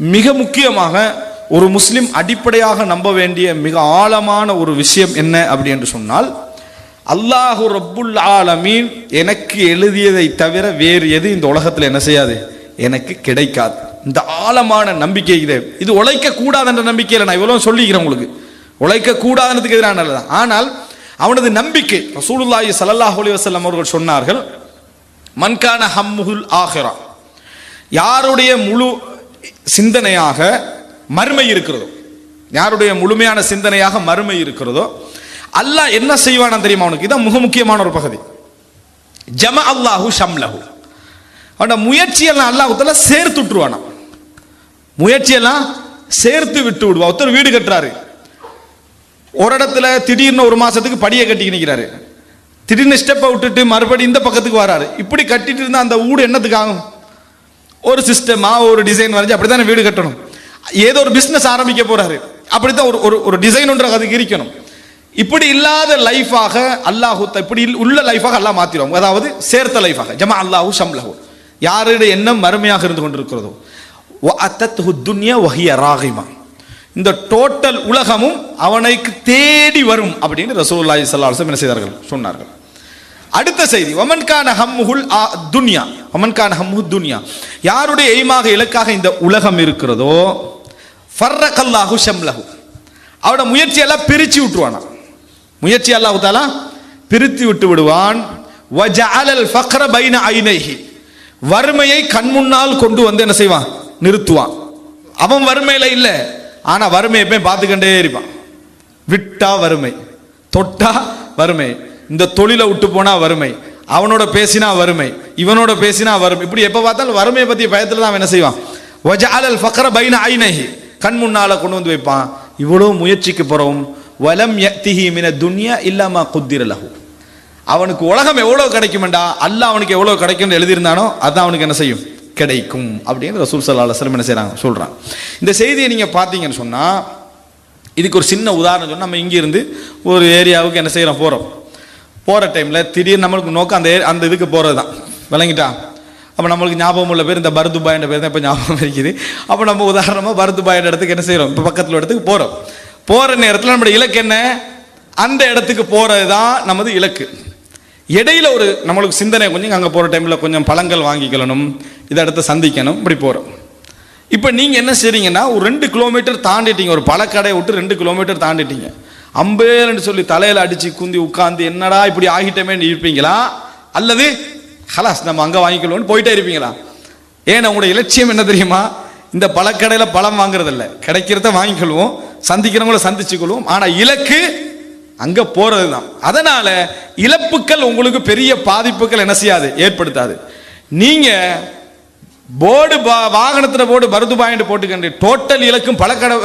மிக முக்கியமாக ஒரு முஸ்லிம் அடிப்படையாக நம்ப வேண்டிய மிக ஆழமான ஒரு விஷயம் என்ன அப்படி என்று சொன்னால் அல்லாஹு ரப்புல் ஆலமீன் எனக்கு எழுதியதை தவிர வேறு எது இந்த உலகத்தில் என்ன செய்யாது? எனக்கு கிடைக்காது. இந்த ஆழமான நம்பிக்கை இது. இது உழைக்க கூடாது என்ற நம்பிக்கையில் நான் இவ்வளோ சொல்லிக்கிறேன் உங்களுக்கு. உழைக்க கூடாதுன்றதுக்கு எதிரானது ஆனால் அவனது நம்பிக்கை ரசூலுல்லாஹி ஸல்லல்லாஹு அலைஹி வஸல்லம் அவர்கள் சொன்னார்கள் மன்கான ஹம்முல் ஆஹிரா. யாருடைய முழு சிந்தனையாக மறுமை இருக்கிறதோ? யாருடைய முழுமையான சிந்தனையாக மறுமை இருக்கிறதோ? அல்லாஹ் என்ன செய்வானா தெரியுமா அவனுக்கு? இதான் மிக முக்கியமான ஒரு பகுதி. ஜம அல்லாஹு ஷம்லஹு. அவனோட முயற்சியெல்லாம் அல்லாஹுத்தால சேர்த்து விட்டுருவானா முயற்சியெல்லாம் சேர்த்து விட்டு விடுவா ஒருத்தர் வீடு கட்டுறாரு. ஒரு இடத்துல திடீர்னு ஒரு மாசத்துக்கு படியை கட்டி நிற்கிறாரு திடீர்னு ஸ்டெப்பை விட்டுட்டு மறுபடியும் இந்த பக்கத்துக்கு வராரு. இப்படி கட்டிட்டு இருந்தா அந்த வீடு என்னத்துக்கு ஆகும்? ஒரு சிஸ்டமா ஒரு டிசைன் வரைஞ்சு அப்படித்தானே வீடு கட்டணும். ஏதோ ஒரு பிஸ்னஸ் ஆரம்பிக்க போறாரு. அப்படித்தான் ஒரு ஒரு ஒரு டிசைன் ஒன்று அதுக்கு இருக்கணும். இப்படி இல்லாத லைஃபாக அல்லாஹு த- இப்படி இல்- உள்ள லைஃபாக அல்லாஹ் மாத்திரும். அதாவது சேர்த்த லைஃபாக ஜமா அல்லாஹு ஷம்லஹு. யாருடைய எண்ணம் மறுமையாக இருந்து கொண்டிருக்கிறதோ? துன்யா வஹிய ராகிமா. இந்த டோட்டல் உலகமும் அவனைக்கு தேடி வரும் அப்படின்னு ரசூல்லாய் ஸல்லல்லாஹு என்ன செய்தார்கள்? சொன்னார்கள். அடுத்த செய்தி. ஒமன்கான ஹம்முல் துன்யா. ஒமன்கான ஹம்மு துன்யா. யாருடைய எய்மாக இலக்காக இந்த உலகம் இருக்கிறதோ ஃபர்ரகல்லாஹு ஷம்லஹு. அவட முயற்சியெல்லாம் பிரித்து விட்டுருவானா? முயற்சி அல்லாஹு தாலா பிரித்து விட்டு விடுவான். வஜஅலல் ஃபக்ர பைன ஐனைஹி. வறுமையை கண் முன்னால் கொண்டு வந்து என்ன செய்வான்? நிறுத்துவான். அவன் வறுமையில் இல்லை. ஆனால் வறுமையை எப்பயும் பார்த்துக்கிட்டே இருப்பான். விட்டா வறுமை தொட்டா வறுமை. இந்த தொழிலை விட்டு போனால் வறுமை. அவனோட பேசினா வறுமை. இவனோட பேசினா வறுமை. இப்படி எப்போ பார்த்தாலும் வறுமையை பற்றி பயத்தில் தான் அவன் என்ன செய்வான்? வஜாலல் ஃபக்ர பைன ஐநகி கண் முன்னால கொண்டு வந்து வைப்பான். இவ்வளோ முயற்சிக்கு போறவும் வலம் யக்திஹி மின துன்யா இல்லாமா குத்திரலகு அவனுக்கு உலகம் எவ்வளோ கிடைக்குமெண்டா? அல்ல அவனுக்கு எவ்வளோ கிடைக்கும்னு எழுதியிருந்தானோ அதான் அவனுக்கு என்ன செய்யும்? கிடைக்கும். அப்படின்னு ரசூல் சல்லா அலுவலம் என்ன செய்கிறாங்க சொல்கிறான் இந்த செய்தியை நீங்கள் பார்த்தீங்கன்னு சொன்னால் இதுக்கு ஒரு சின்ன உதாரணம் சொன்னால் நம்ம இங்கேருந்து ஒரு ஏரியாவுக்கு என்ன செய்கிறோம் போகிறோம் போகிற டைமில் திடீர்னு நம்மளுக்கு நோக்கம் அந்த அந்த இதுக்கு போகிறது தான் விளங்கிட்டா? அப்போ நம்மளுக்கு ஞாபகம் உள்ள பேர் இந்த பரதுபாயின்ற பேர் தான் இப்போ ஞாபகம் இருக்குது அப்போ நம்ம உதாரணமாக பரதுபாயின்ற இடத்துக்கு என்ன செய்கிறோம் இப்போ பக்கத்தில் இடத்துக்கு போகிறோம் போகிற நேரத்தில் நம்மளுடைய இலக்கு என்ன? அந்த இடத்துக்கு போகிறது தான் நமது இலக்கு. இடையில ஒரு நம்மளுக்கு சிந்தனை கொஞ்சம் அங்கே போகிற டைமில் கொஞ்சம் பழங்கள் வாங்கிக்கணும் இதை இடத்த சந்திக்கணும். இப்படி போகிறோம் இப்போ நீங்கள் என்ன செய்றீங்கன்னா ஒரு ரெண்டு கிலோமீட்டர் தாண்டிட்டீங்க. ஒரு பழக்கடையை விட்டு ரெண்டு கிலோமீட்டர் தாண்டிட்டீங்க. அம்பேன்னு சொல்லி தலையில் அடித்து குந்தி உட்காந்து என்னடா இப்படி ஆகிட்டமேன்னு இருப்பீங்களா? அல்லது ஹலாஸ் நம்ம அங்கே வாங்கிக்கலாம்னு போயிட்டே இருப்பீங்களா? ஏன்னா உங்களுடைய இலட்சியம் என்ன தெரியுமா? இந்த பழக்கடையில் பழம் வாங்குறதில்ல. கிடைக்கிறத வாங்கிக்கொள்வோம் சந்திக்கிறவங்கள சந்திச்சுக்கொள்வோம். ஆனால் இலக்கு அங்கே போகிறது தான் அதனால் இழப்புக்கள் உங்களுக்கு பெரிய பாதிப்புகள் என்ன செய்யாது? ஏற்படுத்தாது. நீங்கள் போர்டு பா வாகனத்தில் போர்டு பருது பாயிண்ட் போட்டுக்கண்டு டோட்டல் இலக்கும் பழக்கடை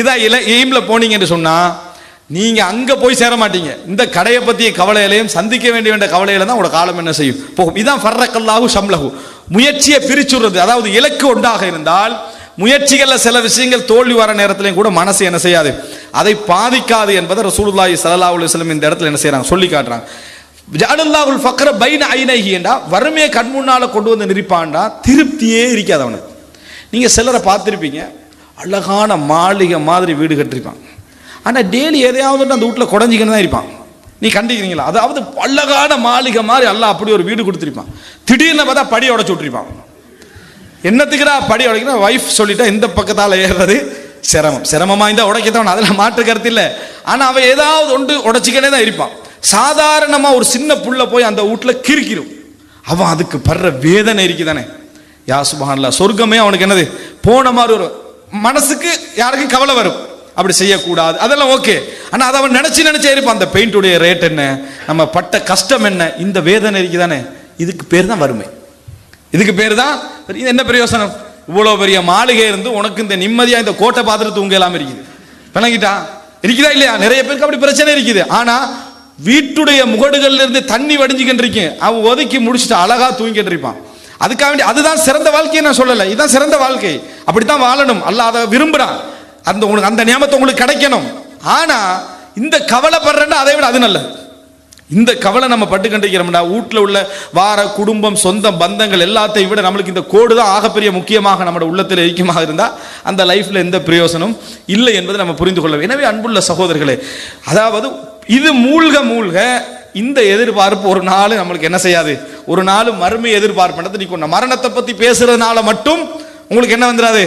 இதாக இல எய்மில் போனீங்கன்னு சொன்னால் நீங்க அங்க போய் சேர மாட்டீங்க. இந்த கடையை பத்திய கவலையிலையும் சந்திக்க வேண்டிய வேண்டிய கவலையில தான் உங்களோட காலம் என்ன செய்யும்? போகும். இதான் ஃபர்ரக்கல்லாஹு ஷம்லஹு. முயற்சியை பிரிச்சுடுறது. அதாவது இலக்கு ஒன்றாக இருந்தால் முயற்சிகளில் சில விஷயங்கள் தோல்வி வர நேரத்திலையும் கூட மனசு என்ன செய்யாது. அதை பாதிக்காது என்பதை ரசூலுல்லாஹி சல்லா அலைஹி இந்த இடத்துல என்ன செய்கிறாங்க சொல்லி காட்டுறாங்க. ஜஅலல்லாஹுல் ஃபக்ர பைன ஐனைஹி என்றா வறுமையை கண் முன்னால் கொண்டு வந்து நிற்பான்டா திருப்தியே இருக்காது அவனுக்கு. நீங்கள் சிலரை பார்த்துருப்பீங்க. அழகான மாளிகை மாதிரி வீடு கட்டிருப்பான் ஆனால் டெய்லி எதையாவது அந்த வீட்டில் குடஞ்சிக்கின்னு தான் இருப்பான். நீ கண்டிக்கிறீங்களா? அதாவது பல்லகான மாளிகை மாதிரி எல்லாம் அப்படி ஒரு வீடு கொடுத்துருப்பான். திடீர்னு பார்த்தா படி உடச்சு விட்டுருப்பான். என்னத்துக்குடா படி உடைக்கிற ஒய்ஃப் சொல்லிட்டா இந்த பக்கத்தால் ஏறுறது சிரமம். சிரமமாக இருந்தால் உடைக்கத்தவன் அதில் மாற்று கருத்து இல்லை. ஆனால் அவன் ஏதாவது ஒன்று உடச்சிக்கனே தான் இருப்பான். சாதாரணமாக ஒரு சின்ன புள்ள போய் அந்த வீட்டில் கிறுக்கிடும் அவன் அதுக்கு படுற வேதனை இருக்குதானே? யாசுபான்ல சொர்க்கமே அவனுக்கு என்னது? போன மாதிரி ஒரு மனசுக்கு யாருக்கும் கவலை வரும். அப்படி செய்யக்கூடாது. அதெல்லாம் ஓகே ஆனால் அதை அவன் நினச்சி நினச்சே இருப்பான். அந்த பெயிண்டுடைய ரேட் என்ன? நம்ம பட்ட கஷ்டம் என்ன? இந்த வேதனை இருக்குதானே? இதுக்கு பேர் தான் வறுமை. இதுக்கு பேர் தான் இது என்ன பிரயோசனம்? இவ்வளோ பெரிய மாளிகை இருந்து உனக்கு இந்த நிம்மதியாக இந்த கோட்டை பார்த்துட்டு தூங்க இல்லாமல் இருக்குது. விளங்கிட்டா? இருக்குதா இல்லையா? நிறைய பேருக்கு அப்படி பிரச்சனை இருக்குது. ஆனால் வீட்டுடைய முகடுகள்ல இருந்து தண்ணி வடிஞ்சுக்கிட்டு இருக்கேன். அவன் ஒதுக்கி முடிச்சுட்டு அழகாக தூங்கிட்டு இருப்பான். அதுக்காக வேண்டி அதுதான் சிறந்த வாழ்க்கையை நான் சொல்லலை. இதுதான் சிறந்த வாழ்க்கை. அப்படித்தான் வாழணும். அல்ல அதை விரும்புகிறான் அந்த உங்களுக்கு அந்த நியமத்தை உங்களுக்கு கிடைக்கணும். ஆனால் இந்த கவலைப்படுறேன்னா அதை விட அது நல்லது. இந்த கவலை நம்ம பட்டு கண்டிக்கிறோம்னா வீட்டில் உள்ள வார குடும்பம் சொந்தம் பந்தங்கள் எல்லாத்தையும் விட நம்மளுக்கு இந்த கோடு தான் ஆகப்பெரிய முக்கியமாக நம்மளோட உள்ளத்தில் ஐக்கியமாக இருந்தால் அந்த லைஃப்பில் எந்த பிரயோசனம் இல்லை என்பதை நம்ம புரிந்து கொள்ள எனவே அன்புள்ள சகோதரர்களே அதாவது இது மூழ்க மூழ்க இந்த எதிர்பார்ப்பு ஒரு நாள் நம்மளுக்கு என்ன செய்யாது? ஒரு நாள் மறுமை எதிர்பார்ப்புன்றது நீ மரணத்தை பற்றி பேசுறதுனால மட்டும் உங்களுக்கு என்ன வந்துடாது?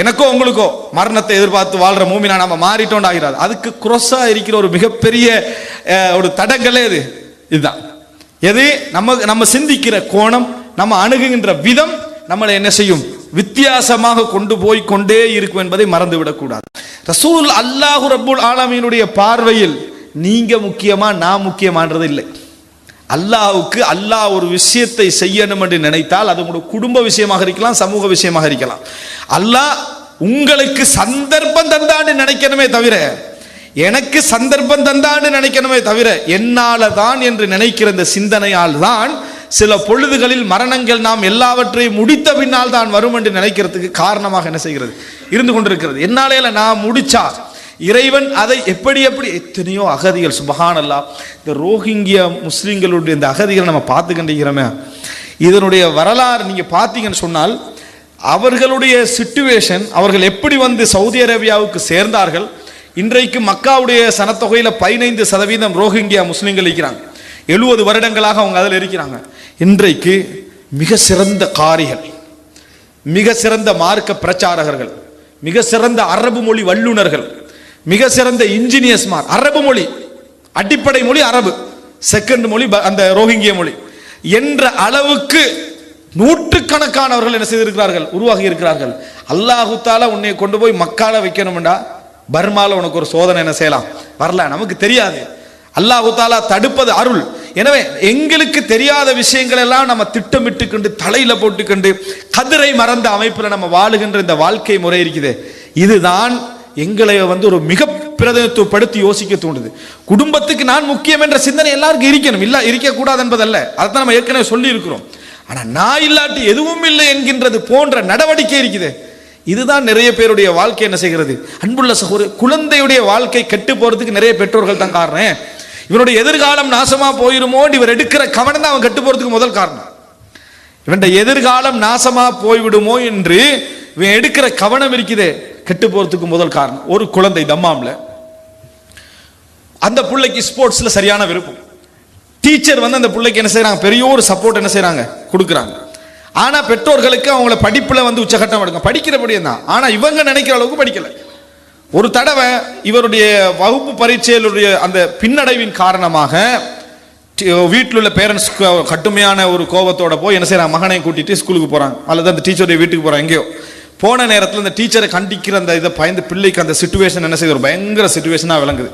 எனக்கோ உங்களுக்கோ மரணத்தை எதிர்பார்த்து வாழ்ற மூமினா நம்ம மாறிட்டோம் ஆகிறாது அதுக்கு குரோஸா இருக்கிற ஒரு மிகப்பெரிய ஒரு தடங்களே இது. இதுதான். எது? நம்ம நம்ம சிந்திக்கிற கோணம் நம்ம அணுகுகின்ற விதம் நம்மளை என்ன செய்யும்? வித்தியாசமாக கொண்டு போய் கொண்டே இருக்கும் என்பதை மறந்து விடக்கூடாது ரசூல் அல்லாஹு ரபுல் ஆலமீனுடைய பார்வையில் நீங்க முக்கியமா நான் முக்கியமானது இல்லை அல்லாவுக்கு அல்லாஹ் ஒரு விஷயத்தை செய்யணும் என்று நினைத்தால் அது உங்களுடைய குடும்ப விஷயமாக இருக்கலாம் சமூக விஷயமாக இருக்கலாம். அல்லாஹ் உங்களுக்கு சந்தர்ப்பம் தந்தான்னு நினைக்கணுமே தவிர எனக்கு சந்தர்ப்பம் தந்தான்னு நினைக்கணுமே தவிர என்னால தான் என்று நினைக்கிற இந்த சிந்தனையால் தான் சில பொழுதுகளில் மரணங்கள் நாம் எல்லாவற்றையும் முடித்த பின்னால் தான் வரும் என்று நினைக்கிறதுக்கு காரணமாக என்ன செய்கிறது? இருந்து கொண்டிருக்கிறது. என்னாலே நான் முடிச்சா இறைவன் அதை எப்படி எப்படி எத்தனையோ அகதிகள் சுபஹானல்லா இந்த ரோஹிங்கியா முஸ்லீம்களுடைய இந்த அகதிகளை நம்ம பார்த்து கண்டிக்கிறோமே இதனுடைய வரலாறு நீங்கள் பார்த்தீங்கன்னு சொன்னால் அவர்களுடைய சிட்டுவேஷன் அவர்கள் எப்படி வந்து சவுதி அரேபியாவுக்கு சேர்ந்தார்கள் இன்றைக்கு மக்காவுடைய சனத்தொகையில் பதினைந்து சதவீதம் ரோஹிங்கியா முஸ்லீம்கள் இருக்கிறாங்க. எழுபது வருடங்களாக அவங்க அதில் இருக்கிறாங்க. இன்றைக்கு மிக சிறந்த காரிகள் மிக சிறந்த மார்க்க பிரச்சாரகர்கள் மிக சிறந்த அரபு மொழி வல்லுனர்கள் மிக சிறந்த இன்ஜினியர்ஸ்மார் அரபு மொழி. அடிப்படை மொழி அரபு. செகண்ட் மொழி ப- அந்த ரோஹிங்கிய மொழி. என்ற அளவுக்கு நூற்றுக்கணக்கானவர்கள் என்ன செய்திருக்கிறார்கள்? உருவாகி இருக்கிறார்கள் அல்லாஹு தாலா உன்னை கொண்டு போய் மக்கால வைக்கணும்டா. பர்மால உனக்கு ஒரு சோதனை என்ன செய்யலாம்? வரல நமக்கு தெரியாது. அல்லாஹு தாலா தடுப்பது அருள். எனவே எங்களுக்கு தெரியாத விஷயங்கள் எல்லாம் நம்ம திட்டமிட்டு கொண்டு தலையில போட்டுக்கொண்டு கதிரை மறந்த அமைப்பில் நம்ம வாழுகின்ற இந்த வாழ்க்கை முறை இருக்குது. இதுதான் எங்களை வந்து ஒரு மிக பிரதிநிதித்துவப்படுத்தி யோசிக்க தூண்டுது. குடும்பத்துக்கு நான் முக்கியம் என்ற சிந்தனை எல்லாருக்கும் இருக்கணும். இல்லை இருக்கக்கூடாது என்பதல்ல. அதைத்தான் நம்ம ஏற்கனவே சொல்லி இருக்கிறோம் நான் இல்லாட்டி எதுவும் இல்லை என்கின்றது போன்ற நடவடிக்கை இருக்குது. இதுதான் நிறைய பேருடைய வாழ்க்கை என்ன செய்கிறது? அன்புள்ள சகோதர குழந்தையுடைய வாழ்க்கை கெட்டு போறதுக்கு நிறைய பெற்றோர்கள் தான் காரணம். இவனுடைய எதிர்காலம் நாசமா போயிருமோ இவர் எடுக்கிற கவனம் தான் அவன் கெட்டு போறதுக்கு முதல் காரணம். இவன் எதிர்காலம் நாசமா போய்விடுமோ என்று இவன் எடுக்கிற கவனம் இருக்குதே. கெட்டு போகிறதுக்கு முதல் காரணம் ஒரு குழந்தை தம்மாமில். அந்த பிள்ளைக்கு ஸ்போர்ட்ஸில் சரியான விருப்பம். டீச்சர் வந்து அந்த பிள்ளைக்கு என்ன செய்கிறாங்க பெரிய ஒரு சப்போர்ட் என்ன செய்கிறாங்க கொடுக்குறாங்க. ஆனால் பெற்றோர்களுக்கு அவங்கள படிப்பில் வந்து உச்சகட்டம் எடுக்கும். படிக்கிறபடியும் தான். ஆனால் இவங்க நினைக்கிற அளவுக்கு படிக்கலை. ஒரு தடவை இவருடைய வகுப்பு பரீட்சையிலுடைய அந்த பின்னடைவின் காரணமாக வீட்டில் உள்ள பேரண்ட்ஸ்க்கு கடுமையான ஒரு கோபத்தோட போய் என்ன செய்கிறாங்க மகனை கூட்டிகிட்டு ஸ்கூலுக்கு போகிறாங்க அல்லது அந்த டீச்சருடைய வீட்டுக்கு போகிறாங்க எங்கேயோ. போன நேரத்தில் அந்த டீச்சரை கண்டிக்கிற அந்த இதை பயந்து பிள்ளைக்கு அந்த சுச்சுவேஷன் என்ன செய்யுது ஒரு பயங்கர சுச்சுவேஷனாக விளங்குது.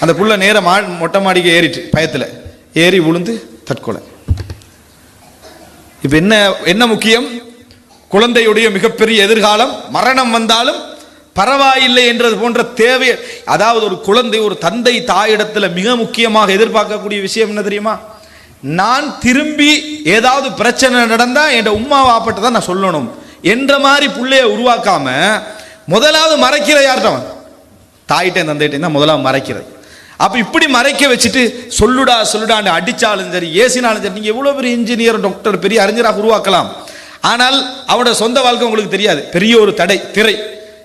அந்த புள்ள நேர மா மொட்டை மாடிக்கு ஏறிட்டு பயத்தில். ஏறி விழுந்து தற்கொலை. இப்போ என்ன என்ன முக்கியம்? குழந்தையுடைய மிகப்பெரிய எதிர்காலம் மரணம் வந்தாலும் பரவாயில்லை என்றது போன்ற தேவை. அதாவது ஒரு குழந்தை ஒரு தந்தை தாயிடத்தில் மிக முக்கியமாக எதிர்பார்க்கக்கூடிய விஷயம் என்ன தெரியுமா? நான் திரும்பி ஏதாவது பிரச்சனை நடந்தால் என் உமா வாப்பட்ட தான் நான் சொல்லணும். என்ற மாதிரி பிள்ளைய உருவாக்காம முதலாவது மறைக்கிற யார்கிட்ட தாயிட்டேன் தந்தையிட்டேன் தான் முதலாவது மறைக்கிறது. அப்போ இப்படி மறைக்க வச்சுட்டு சொல்லுடா சொல்லுடான்னு அடித்தாலும் சரி ஏசினாலும் சரி நீங்கள் எவ்வளோ பெரிய இன்ஜினியர் டாக்டர் பெரிய அறிஞராக உருவாக்கலாம். ஆனால் அவனோட சொந்த வாழ்க்கை உங்களுக்கு தெரியாது. பெரிய ஒரு தடை திரை.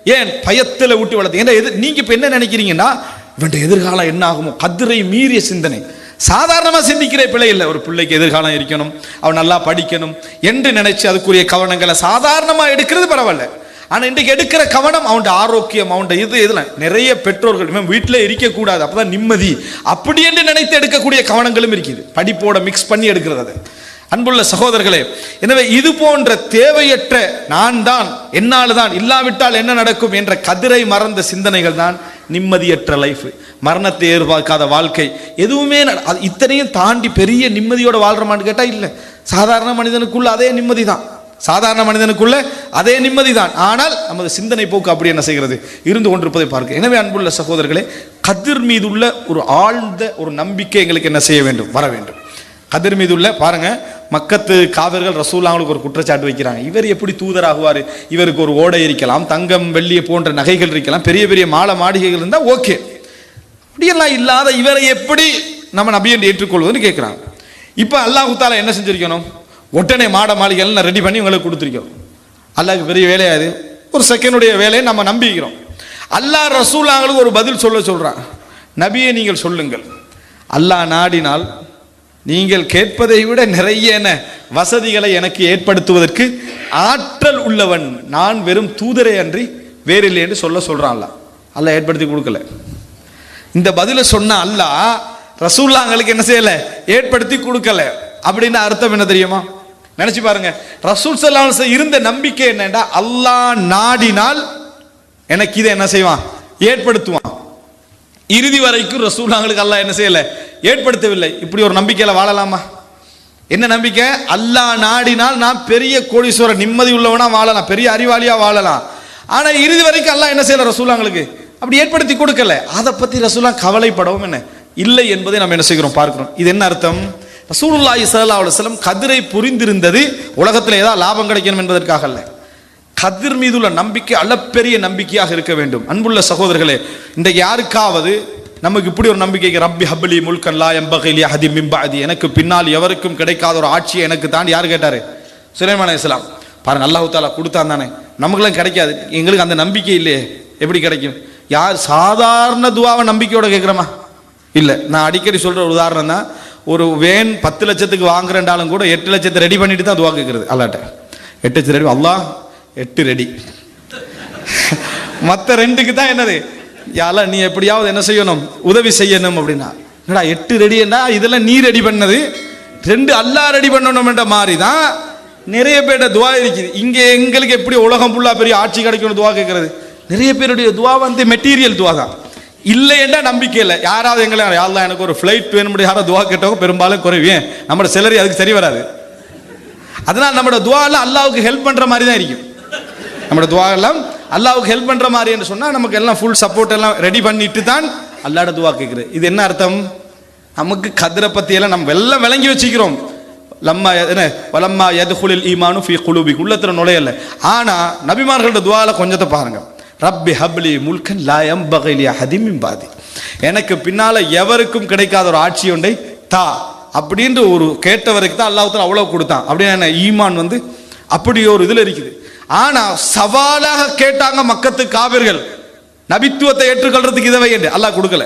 ஏன்? பயத்தில் ஊட்டி வளர்த்து. ஏன்னா எது நீங்கள் இப்போ என்ன நினைக்கிறீங்கன்னா இவன் எதிர்காலம் என்ன ஆகுமோ? கதிரை மீறிய சிந்தனை. சாதாரணமாக சிந்திக்கிற பிள்ளை இல்லை. ஒரு பிள்ளைக்கு எதிர்காலம் இருக்கணும். அவன் நல்லா படிக்கணும். என்று நினைச்சு அதுக்குரிய கவனங்களை சாதாரணமாக எடுக்கிறது பரவாயில்ல. ஆனால் இன்றைக்கு எடுக்கிற கவனம் அவன் ஆரோக்கியம் அவன் இது இதெல்லாம் நிறைய பெற்றோர்கள் இவன் வீட்டிலே இருக்கக்கூடாது அப்பதான் நிம்மதி. அப்படி என்று நினைத்து எடுக்கக்கூடிய கவனங்களும் இருக்குது. படிப்போட மிக்ஸ் பண்ணி எடுக்கிறது அது. அன்புள்ள சகோதரர்களே எனவே இது போன்ற தேவையற்ற நான் தான் என்னால் தான் இல்லாவிட்டால் என்ன நடக்கும் என்ற கதிரை மறந்த சிந்தனைகள் தான் நிம்மதியற்ற லைஃப் மரணத்தை எதிர்பார்க்காத வாழ்க்கை. எதுவுமே நட- அது இத்தனையும் தாண்டி பெரிய நிம்மதியோட வாழ்கிறமான்னு கேட்டால் இல்லை. சாதாரண மனிதனுக்குள்ள அதே நிம்மதி தான் சாதாரண மனிதனுக்குள்ள அதே நிம்மதி தான் ஆனால் நமது சிந்தனை போக்கு அப்படி என்ன செய்கிறது? இருந்து கொண்டிருப்பதை பார்க்க. எனவே அன்புள்ள சகோதரர்களே கதிர் மீதுள்ள ஒரு ஆழ்ந்த ஒரு நம்பிக்கை எங்களுக்கு என்ன செய்ய வேண்டும்? வர வேண்டும். கதிர் மீதுள்ள பாருங்கள் மக்கத்து காவர்கள் ரசூல்லாங்களுக்கு ஒரு குற்றச்சாட்டு வைக்கிறாங்க. இவர் எப்படி தூதராகுவார்? இவருக்கு ஒரு ஓடை இருக்கலாம் தங்கம் வெள்ளி போன்ற நகைகள் இருக்கலாம் பெரிய பெரிய மாலை மாளிகைகள் இருந்தால் ஓகே. அப்படியெல்லாம் இல்லாத இவரை எப்படி நம்ம நபி என்று ஏற்றுக்கொள்வதுன்னு கேட்குறாங்க இப்போ அல்லாஹு தாலா என்ன செஞ்சிருக்கணும்? ஒட்டனை மாட மாளிகைகள் நான் ரெடி பண்ணி உங்களுக்கு கொடுத்துருக்கோம். அல்லாஹுக்கு பெரிய வேலையாது ஒரு செகண்டுடைய வேலையை நம்ம நம்பிக்கிறோம். அல்லாஹ் ரசூலாங்களுக்கு ஒரு பதில் சொல்ல சொல்கிறான் நபியை நீங்கள் சொல்லுங்கள். அல்லாஹ் நாடினால் நீங்கள் கேட்பதை விட நிறைய வசதிகளை எனக்கு ஏற்படுத்துவதற்கு ஆற்றல் உள்ளவன் நான் வெறும் தூதரை அன்றி வேறில்லை என்று சொல்ல சொல்கிறான்ல அல்லாஹ். ஏற்படுத்தி கொடுக்கல. இந்த பதிலை சொன்ன அல்லாஹ் ரசூல்லாங்களுக்கு என்ன செய்யலை? ஏற்படுத்தி கொடுக்கல. அப்படின்னு அர்த்தம் என்ன தெரியுமா? நினைச்சு பாருங்க. ரசூல் ஸல்லல்லாஹு இருந்த நம்பிக்கை என்னண்டா? அல்லாஹ் நாடினால் எனக்கு இதை என்ன செய்வான்? ஏற்படுத்துவான். இறுதி வரைக்கும் ரசூல்லாங்களுக்கு அல்லாஹ் என்ன செய்யலை? ஏற்படுத்தவில்லை. இப்படி ஒரு நம்பிக்கையில் வாழலாமா? என்ன நம்பிக்கை? அல்லாஹ் நாடினால் நான் பெரிய கோடீஸ்வரர் நிம்மதி உள்ளவனா வாழலாம். பெரிய அறிவாளியா வாழலாம். ஆனால் இறுதி வரைக்கும் அல்லா என்ன செய்யல ரசூலாங்களுக்கு அப்படி ஏற்படுத்தி கொடுக்கல. அதை பற்றி ரசூலா கவலைப்படவும் என்ன? இல்லை என்பதை நம்ம என்ன செய்கிறோம்? பார்க்குறோம். இது என்ன அர்த்தம்? ரசூலுல்லாஹி சல்லா அலுவலம் கதிரை புரிந்திருந்தது உலகத்தில் ஏதாவது லாபம் கிடைக்கணும் என்பதற்காக அல்ல. கதிர் மீதுள்ள நம்பிக்கை அளப்பெரிய நம்பிக்கையாக இருக்க வேண்டும். அன்புள்ள சகோதரர்களே இன்றைக்கு யாருக்காவது நமக்கு இப்படி ஒரு நம்பிக்கைக்கு ரப்பி ஹபலி முல்கல்லா எம்பகைலி ஹதி மிம்பாதி எனக்கு பின்னால் எவருக்கும் கிடைக்காத ஒரு ஆட்சியை எனக்கு தாண்டி யார் கேட்டார்? சுலைமான் இஸ்லாம் பாருங்க அல்லாஹு தாலா கொடுத்தான் தானே. நமக்குலாம் கிடைக்காது. எங்களுக்கு அந்த நம்பிக்கை இல்லையே. எப்படி கிடைக்கும்? யார் சாதாரண துவாவை நம்பிக்கையோட கேட்குறோமா? இல்லை. நான் அடிக்கடி சொல்கிற ஒரு உதாரணம் தான் ஒரு வேன் பத்து லட்சத்துக்கு வாங்குறேன்டாலும் கூட எட்டு லட்சத்தை ரெடி பண்ணிட்டு தான் துவா கேட்குறது அல்லாட்ட. எட்டு லட்சம் ரெடி அல்லா எட்டு ரெடி மற்ற ரெண்டுக்கு தான் என்னது? யால நீ எப்படியாவது என்ன செய்யணும்? உதவி செய்யணும் அப்படின்னா. என்னடா எட்டு ரெடின்னா இதெல்லாம் நீ ரெடி பண்ணது? ரெண்டு அல்லாஹ் ரெடி பண்ணணும்ன்ற மாதிரி தான் நிறைய பேர்ட்ட துவா இருக்குது. இங்கே எங்களுக்கு எப்படி உலகம் ஃபுல்லாக பெரிய ஆட்சி கிடைக்கணும் துவா கேட்கறது? நிறைய பேருடைய துவா வந்து மெட்டீரியல் துவா தான். இல்லைன்னா நம்பிக்கை இல்லை. யாராவது எங்களை யாரெல்லாம் எனக்கு ஒரு ஃப்ளைட் வேணும் யாராவது துவா கேட்டவங்க பெரும்பாலும் குறைவேன். நம்மளோட சிலரி அதுக்கு சரி வராது. அதனால் நம்மளோட துவாலாம் அல்லாவுக்கு ஹெல்ப் பண்ணுற மாதிரி தான் இருக்கும் நம்மளோட துவாலாம் அல்லாவுக்கு ஹெல்ப் பண்ற மாதிரி என்று சொன்னா நமக்கு எல்லாம் ஃபுல் சப்போர்ட் எல்லாம் ரெடி பண்ணிட்டு தான் அல்லாட துவா கேட்குறது இது என்ன அர்த்தம்? நமக்கு கதிரை பத்தி எல்லாம் நம்ம எல்லாம் விளங்கி வச்சுக்கிறோம். லம்மா என்ன? வலம்மா எதுகுலில் ஈமானு ஃபி குழுபி உள்ளத்தில் நுழையல. ஆனா நபிமார்களோட துவால கொஞ்சத்தை பாருங்க. ரப்பி ஹப்லி முல்கன் லாயம் பகைலியா ஹதிமின் பாதி. எனக்கு பின்னால எவருக்கும் கிடைக்காத ஒரு ஆட்சி ஒன்றை தா. அப்படின்ற ஒரு கேட்டவருக்கு தான் அல்லாஹ் தாலா அவ்வளவு கொடுத்தான். அப்படின்னு என்ன? ஈமான் வந்து அப்படி ஒரு இதில் இருக்குது. ஆனா சவாலாக கேட்டாங்க மக்கத்து காவிர்கள். நபித்துவத்தை ஏற்றுக்கொள்றதுக்கு இதை என்று. அல்லாஹ் கொடுக்கல.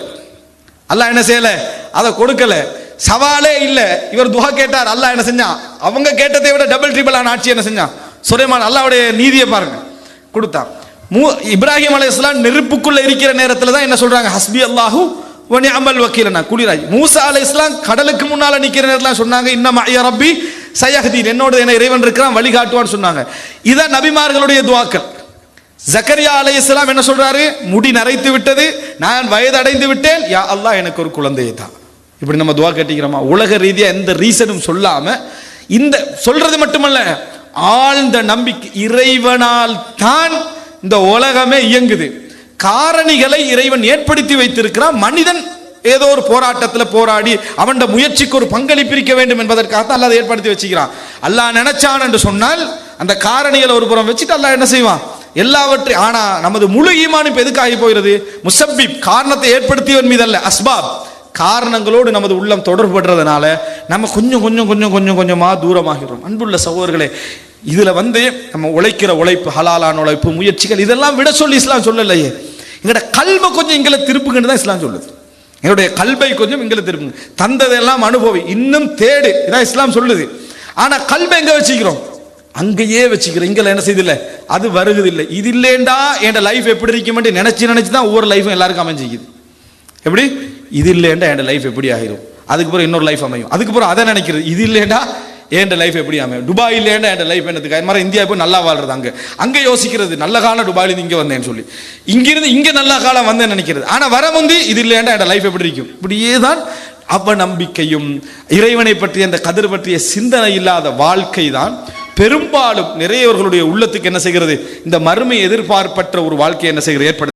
அல்லாஹ் என்ன செய்யல? அதை கொடுக்கல. சவாலே இல்லை. இவர் துகா கேட்டார். அல்லாஹ் என்ன செஞ்சான்? அவங்க கேட்டதை விட டபுள் ட்ரிபிள் ஆட்சி என்ன செஞ்சான்? சுரேமான் அல்லாவுடைய நீதியை பாருங்க. கொடுத்தான். மூ இப்ராஹிம் அலைஹிஸ்ஸலாம் நெருப்புக்குள்ள இருக்கிற நேரத்தில் தான் என்ன சொல்றாங்க? ஹஸ்பி அல்லாஹு ஒனி அமல் வக்கீலனா. குளிராய் மூசா அலை இஸ்லாம் கடலுக்கு முன்னால நிக்கிற நேரத்தில் சொன்னாங்க இன்னமா ஐயா ரப்பி சயஹதீன் என்னோட என்ன இறைவன் இருக்கிறான் வழிகாட்டுவான்னு சொன்னாங்க. இதான் நபிமார்களுடைய துவாக்கள். ஜக்கரியா அலைஹிஸ்ஸலாம் என்ன சொல்றாரு? முடி நரைத்து விட்டது நான் வயது அடைந்து விட்டேன். யா அல்லாஹ் எனக்கு ஒரு குழந்தையை தான் இப்படி நம்ம துவா கேட்டிக்கிறோமா? உலக ரீதியாக எந்த ரீசனும் சொல்லாம இந்த சொல்றது மட்டுமல்ல ஆழ்ந்த நம்பிக்கை இறைவனால் தான் இந்த உலகமே இயங்குது. காரணிகளை இறைவன் ஏற்படுத்தி வைத்திருக்கிறான். மனிதன் ஏதோ ஒரு போராட்டத்தில் போராடி அவன் முயற்சிக்கு ஒரு பங்களிப்பிருக்க வேண்டும் என்பதற்காக தான் ஏற்படுத்தி வச்சுக்கிறான். அல்லாஹ் நினைச்சான் என்று சொன்னால் அந்த காரணிகளை ஒரு புறம் வச்சுட்டு அல்லாஹ் என்ன செய்வான்? எல்லாவற்றையும் ஆனா நமது முழு ஈமான் இப்போ எதுக்காகி போகிறது? முசப்பிப் காரணத்தை ஏற்படுத்தியவன் மீது அல்ல அஸ்பாப். காரணங்களோடு நமது உள்ளம் தொடர்படுறதுனால நம்ம கொஞ்சம் கொஞ்சம் கொஞ்சம் கொஞ்சம் கொஞ்சமாக தூரமாகிறோம் அன்புள்ள சகோதரர்களே இதில் வந்து நம்ம உழைக்கிற உழைப்பு ஹலாலான உழைப்பு முயற்சிகள் இதெல்லாம் விட சொல்லி இஸ்லாம் சொல்லலையே. எங்களோட கல்வை கொஞ்சம் எங்களை திருப்புங்கன்னு தான் இஸ்லாம் சொல்லுது. என்னுடைய கல்வை கொஞ்சம் எங்களை திரும்புங்க தந்ததெல்லாம் அனுபவி. இன்னும் தேடு. இதான் இஸ்லாம் சொல்லுது. ஆனால் கல்வை எங்கே வச்சுக்கிறோம்? அங்கேயே வச்சுக்கிறோம். இங்கே என்ன செய்தில்லை? அது வருகிறது இல்லை இது இல்லைண்டா என் லைஃப் எப்படி இருக்குமென்று நினச்சி நினச்சி தான் ஒவ்வொரு லைஃபும் எல்லாருக்கும் அமைஞ்சிக்குது. எப்படி? இது இல்லைண்டா என் லைஃப் எப்படி ஆகிரும் அதுக்கு இன்னொரு லைஃப் அமையும். அதுக்கப்புறம் அதை நினைக்கிறது. இது இல்லைண்டா என் லைஃப் எப்படி அமையும்? துபாய் இல்லைண்டா என் லைஃப் என்னதுக்கு அது மாதிரி இந்தியா போய் நல்லா வாழ்றது அங்கே. அங்கே யோசிக்கிறது நல்ல காலம் துபாயிலேருந்து இங்கே வந்தேன்னு சொல்லி. இங்கிருந்து இங்கே நல்ல காலம் வந்தேன்னு நினைக்கிறது. ஆனால் வர முந்தி இது இல்லையாண்டா என் லைஃப் எப்படி இருக்கும்? இப்படியே தான் அவநம்பிக்கையும் இறைவனை பற்றிய அந்த கதிர் பற்றிய சிந்தனை இல்லாத வாழ்க்கை தான் பெரும்பாலும் நிறையவர்களுடைய உள்ளத்துக்கு என்ன செய்கிறது? இந்த மறுமை எதிர்பார்ப்பற்ற ஒரு வாழ்க்கையை என்ன செய்கிறது? ஏற்படுத்த